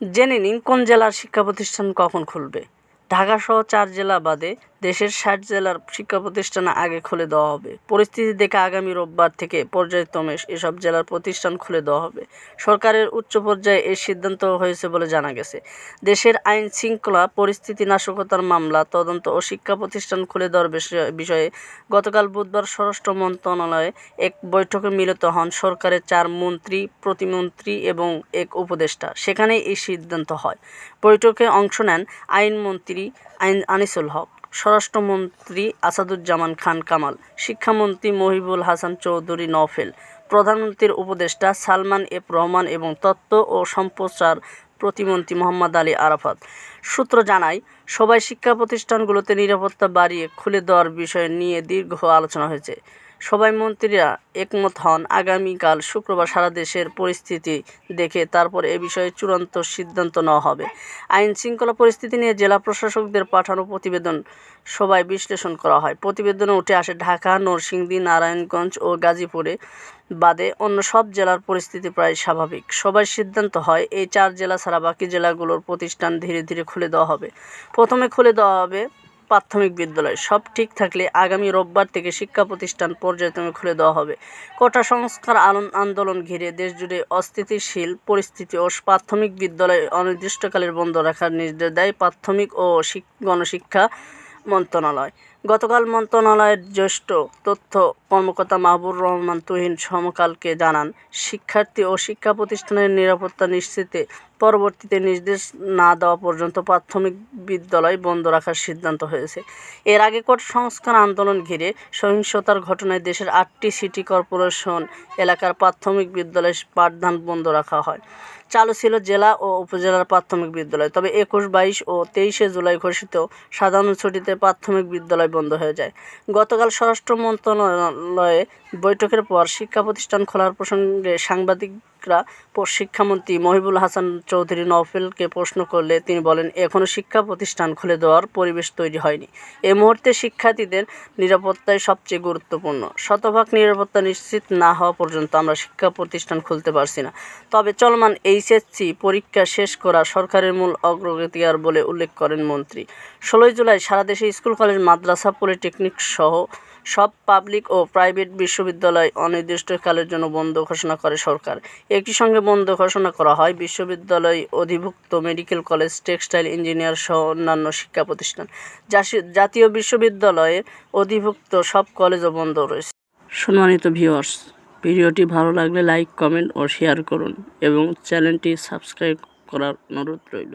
জেনে নিন কোন জেলার শিক্ষা প্রতিষ্ঠান কখন খুলবে। ঢাকাসহ চার জেলা বাদে দেশের ষাট জেলার শিক্ষা প্রতিষ্ঠান আগে খুলে দেওয়া হবে। পরিস্থিতি দেখে আগামী রোববার থেকে পর্যায়ক্রমে এসব জেলার প্রতিষ্ঠান খুলে দেওয়া হবে। সরকারের উচ্চ পর্যায়ে এই সিদ্ধান্ত হয়েছে বলে জানা গেছে। দেশের আইন শৃঙ্খলা, পরিস্থিতি নাশকতার মামলা, তদন্ত ও শিক্ষা প্রতিষ্ঠান খুলে দেওয়ার বিষয়ে- গতকাল বুধবার স্বরাষ্ট্র মন্ত্রণালয়ে এক বৈঠকে মিলিত হন সরকারের চার মন্ত্রী, প্রতিমন্ত্রী এবং এক উপদেষ্টা। সেখানে এই সিদ্ধান্ত হয়। বৈঠকে অংশ নেন আইনমন্ত্রী আইন আনিসুল হক, স্বরাষ্ট্রমন্ত্রী আসাদুজ্জামান খান কামাল, শিক্ষামন্ত্রী মহিবুল হাসান চৌধুরী নওফেল, প্রধানমন্ত্রীর উপদেষ্টা সালমান এফ রহমান এবং তথ্য ও সম্প্রচার প্রতিমন্ত্রী মোহাম্মদ আলী আরাফাত। সূত্র জানায়, সবাই শিক্ষা প্রতিষ্ঠানগুলোতে নিরাপত্তা বাড়িয়ে খুলে দেওয়ার বিষয় নিয়ে দীর্ঘ আলোচনা হয়েছে। সবাই মন্ত্রীরা একমত হন। আগামীকাল শুক্রবার সারা দেশের পরিস্থিতি দেখে তারপর এ বিষয়ে চূড়ান্ত সিদ্ধান্ত নেওয়া হবে। আইন শৃঙ্খলা পরিস্থিতি নিয়ে জেলা প্রশাসকদের পাঠানো প্রতিবেদন সবাই বিশ্লেষণ করা হয়। প্রতিবেদনে উঠে আসে, ঢাকা, নরসিংদী, নারায়ণগঞ্জ ও গাজীপুরে বাদে অন্য সব জেলার পরিস্থিতি প্রায় স্বাভাবিক। সবার সিদ্ধান্ত হয়, এই চার জেলা ছাড়া বাকি জেলাগুলোর প্রতিষ্ঠান ধীরে ধীরে খুলে দেওয়া হবে। প্রথমে খুলে দেওয়া হবে প্রাথমিক বিদ্যালয়। সব ঠিক থাকলে আগামী রোববার থেকে শিক্ষা প্রতিষ্ঠান পর্যায়ক্রমে খুলে দেওয়া হবে। কোটা সংস্কার আন্দোলন ঘিরে দেশজুড়ে অস্থিতিশীল পরিস্থিতি ও প্রাথমিক বিদ্যালয় অনির্দিষ্টকালের বন্ধ রাখার নির্দেশ দেয় প্রাথমিক ও শিক- গণশিক্ষা মন্ত্রণালয়। গতকাল মন্ত্রণালয়ের জ্যেষ্ঠ তথ্য কর্মকর্তা মাহবুর রহমান তুহিন সমকালকে জানান, শিক্ষার্থী ও শিক্ষা প্রতিষ্ঠানের নিরাপত্তা নিশ্চিতে পরবর্তীতে নির্দেশ না দেওয়া পর্যন্ত প্রাথমিক বিদ্যালয় বন্ধ রাখার সিদ্ধান্ত হয়েছে। এর আগে কোটা সংস্কার আন্দোলন ঘিরে সহিংসতার ঘটনায় দেশের আটটি সিটি কর্পোরেশন এলাকার প্রাথমিক বিদ্যালয় পাঠদান বন্ধ রাখা হয়। চালু ছিল জেলা ও উপজেলার প্রাথমিক বিদ্যালয়, তবে একুশ, বাইশ ও তেইশে জুলাই ঘোষিত সাধারণ ছুটিতে প্রাথমিক বিদ্যালয় বন্ধ হয়ে যায়। গতকাল স্বরাষ্ট্র মন্ত্রণালয়ে বৈঠকের পর শিক্ষা প্রতিষ্ঠান খোলার প্রসঙ্গে সাংবাদিকরা শিক্ষামন্ত্রী মহিবুল হাসান চৌধুরী নওফেলকে প্রশ্ন করলে তিনি বলেন এখনও শিক্ষা প্রতিষ্ঠান খুলে দেওয়ার পরিবেশ তৈরি হয়নি। এ মুহূর্তে শিক্ষার্থীদের নিরাপত্তাই সবচেয়ে গুরুত্বপূর্ণ। শতভাগ নিরাপত্তা নিশ্চিত না হওয়া পর্যন্ত আমরা শিক্ষা প্রতিষ্ঠান খুলতে পারছি না। তবে চলমান এইচএসসি পরীক্ষা শেষ করা সরকারের মূল অগ্রগতির বলে উল্লেখ করেন মন্ত্রী। ষোলোই জুলাই সারা দেশে স্কুল, কলেজ, মাদ্রাসা, পলিটেকনিক সহ সব পাবলিক ও প্রাইভেট বিশ্ববিদ্যালয় অনির্দিষ্টকালের জন্য বন্ধ ঘোষণা করে সরকার। একই সঙ্গে বন্ধ ঘোষণা করা হয় বিশ্ববিদ্যালয় অধিভুক্ত মেডিকেল কলেজ, টেক্সটাইল ইঞ্জিনিয়ার সহ অন্যান্য শিক্ষা প্রতিষ্ঠান। জাতীয় বিশ্ববিদ্যালয়ে অধিভুক্ত সব কলেজও বন্ধ রয়েছে। সম্মানিত ভিউয়ার্স ভিডিওটি ভালো লাগলে লাইক কমেন্ট ও শেয়ার করুন এবং চ্যানেলটি সাবস্ক্রাইব করার অনুরোধ রইল।